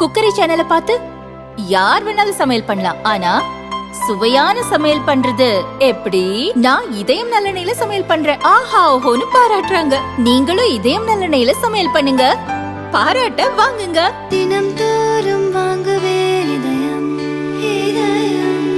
Cookery சேனலை பார்த்து யார் வேணாலும் சமையல் பண்ணலாம். ஆனா சுவையான சமையல் பண்றது எப்படி? நான் இதயம் நல்லெண்ணெயில சமையல் பண்றேன். ஆஹா ஓஹோன்னு பாராட்டுறாங்க. நீங்களும் இதயம் நல்லெண்ணெயில சமையல் பண்ணுங்க. பாராட்ட வாங்குங்க. தினம் தோறும் வாங்குவே இதயம் இதயம்.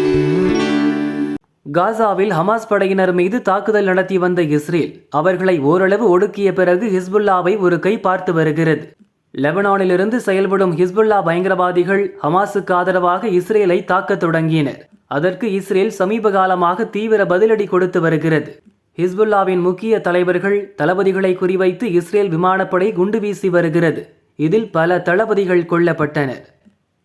காசாவில் ஹமாஸ் படையினர் மீது தாக்குதல் நடத்தி வந்த இஸ்ரேல் அவர்களை ஓரளவு ஒடுக்கிய பிறகு ஹிஸ்புல்லாவை ஒரு கை பார்த்து வருகிறது. லெபனானிலிருந்து செயல்படும் ஹிஸ்புல்லா பயங்கரவாதிகள் ஹமாஸுக்கு ஆதரவாக இஸ்ரேலை தாக்கத் தொடங்கினர். அதற்கு இஸ்ரேல் சமீப காலமாக தீவிர பதிலடி கொடுத்து வருகிறது. ஹிஸ்புல்லாவின் முக்கிய தலைவர்கள் தளபதிகளை குறிவைத்து இஸ்ரேல் விமானப்படை குண்டு வீசி வருகிறது. இதில் பல தளபதிகள் கொல்லப்பட்டனர்.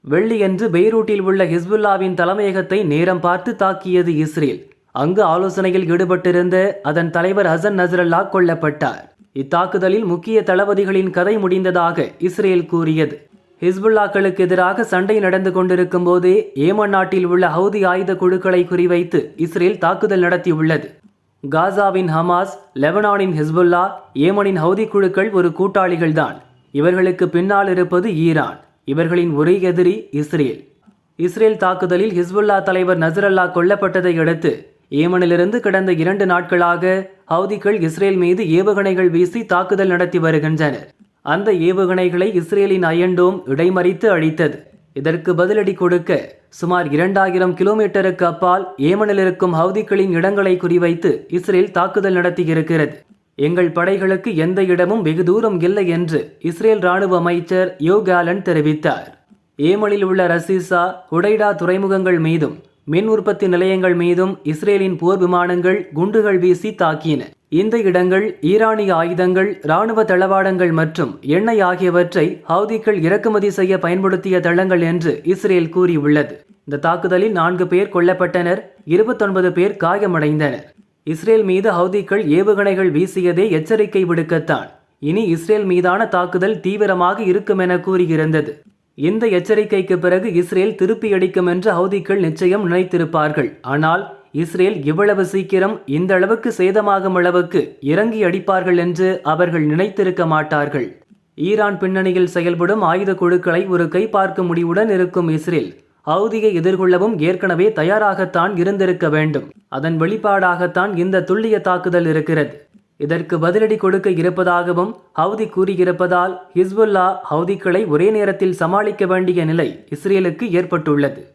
வெள்ளியன்று பெய்ரூட்டில் உள்ள ஹிஸ்புல்லாவின் தலைமையகத்தை நேரம் பார்த்து தாக்கியது இஸ்ரேல். அங்கு ஆலோசனையில் ஈடுபட்டிருந்த அதன் தலைவர் ஹசன் நஸ்ரல்லா கொல்லப்பட்டார். இத்தாக்குதலில் முக்கிய தளபதிகளின் கதை முடிந்ததாக இஸ்ரேல் கூறியது. ஹிஸ்புல்லாக்களுக்கு எதிராக சண்டை நடந்து கொண்டிருக்கும் போதே ஏமன் நாட்டில் உள்ள ஹவுதி ஆயுத குழுக்களை குறிவைத்து இஸ்ரேல் தாக்குதல் நடத்தியுள்ளது. காசாவின் ஹமாஸ் லெபனானின் ஹிஸ்புல்லா ஏமனின் ஹவுதி குழுக்கள் ஒரு கூட்டாளிகள்தான். இவர்களுக்கு பின்னால் இருப்பது ஈரான். இவர்களின் ஒரே எதிரி இஸ்ரேல். இஸ்ரேல் தாக்குதலில் ஹிஸ்புல்லா தலைவர் நசரல்லா கொல்லப்பட்டதை அடுத்து ஏமனிலிருந்து கடந்த இரண்டு நாட்களாக ஹவுதிகள் இஸ்ரேல் மீது ஏவுகணைகள் வீசி தாக்குதல் நடத்தி வருகின்றனர். அந்த ஏவுகணைகளை இஸ்ரேலின் அயண்டோம் இடைமறித்து அழித்தது. இதற்கு பதிலடி கொடுக்க சுமார் இரண்டாயிரம் கிலோமீட்டருக்கு அப்பால் ஏமனில் இருக்கும் ஹவுதிகளின் இடங்களை குறிவைத்து இஸ்ரேல் தாக்குதல் நடத்தியிருக்கிறது. எங்கள் படைகளுக்கு எந்த இடமும் வெகு தூரம் இல்லை என்று இஸ்ரேல் ராணுவ அமைச்சர் யோ கேலன் தெரிவித்தார். ஏமனில் உள்ள ரசீசா ஹுடைடா துறைமுகங்கள் மீதும் மின் உற்பத்தி நிலையங்கள் மீதும் இஸ்ரேலின் போர் விமானங்கள் குண்டுகள் வீசி தாக்கின. இந்த இடங்கள் ஈரானிய ஆயுதங்கள் இராணுவ தளவாடங்கள் மற்றும் எண்ணெய் ஆகியவற்றை ஹவுதிகள் இறக்குமதி செய்ய பயன்படுத்திய தளங்கள் என்று இஸ்ரேல் கூறியுள்ளது. இந்த தாக்குதலில் நான்கு பேர் கொல்லப்பட்டனர் இருபத்தொன்பது பேர் காயமடைந்தனர். இஸ்ரேல் மீது ஹவுதிக்கள் ஏவுகணைகள் வீசியதே எச்சரிக்கை விடுக்கத்தான். இனி இஸ்ரேல் மீதான தாக்குதல் தீவிரமாக இருக்கும் என கூறியிருந்தது. இந்த எச்சரிக்கைக்கு பிறகு இஸ்ரேல் திருப்பி அடிக்கும் என்று ஹவுதிக்கள் நிச்சயம் நினைத்திருப்பார்கள். ஆனால் இஸ்ரேல் இவ்வளவு சீக்கிரம் இந்த அளவுக்கு சேதமாகும் அளவுக்கு இறங்கி அடிப்பார்கள் என்று அவர்கள் நினைத்திருக்க மாட்டார்கள். ஈரான் பின்னணியில் செயல்படும் ஆயுத குழுக்களை ஒரு கை பார்க்க முடிவுடன் இருக்கும் இஸ்ரேல் ஹவுதியை எதிர்கொள்ளவும் ஏற்கனவே தயாராகத்தான் இருந்திருக்க வேண்டும். அதன் வெளிப்பாடாகத்தான் இந்த துல்லிய தாக்குதல் இருக்கிறது. இதற்கு பதிலடி கொடுக்க இருப்பதாகவும் ஹவுதி கூறியிருப்பதால் ஹிஸ்புல்லா ஹவுதிக்களை ஒரே நேரத்தில் சமாளிக்க வேண்டிய நிலை இஸ்ரேலுக்கு ஏற்பட்டுள்ளது.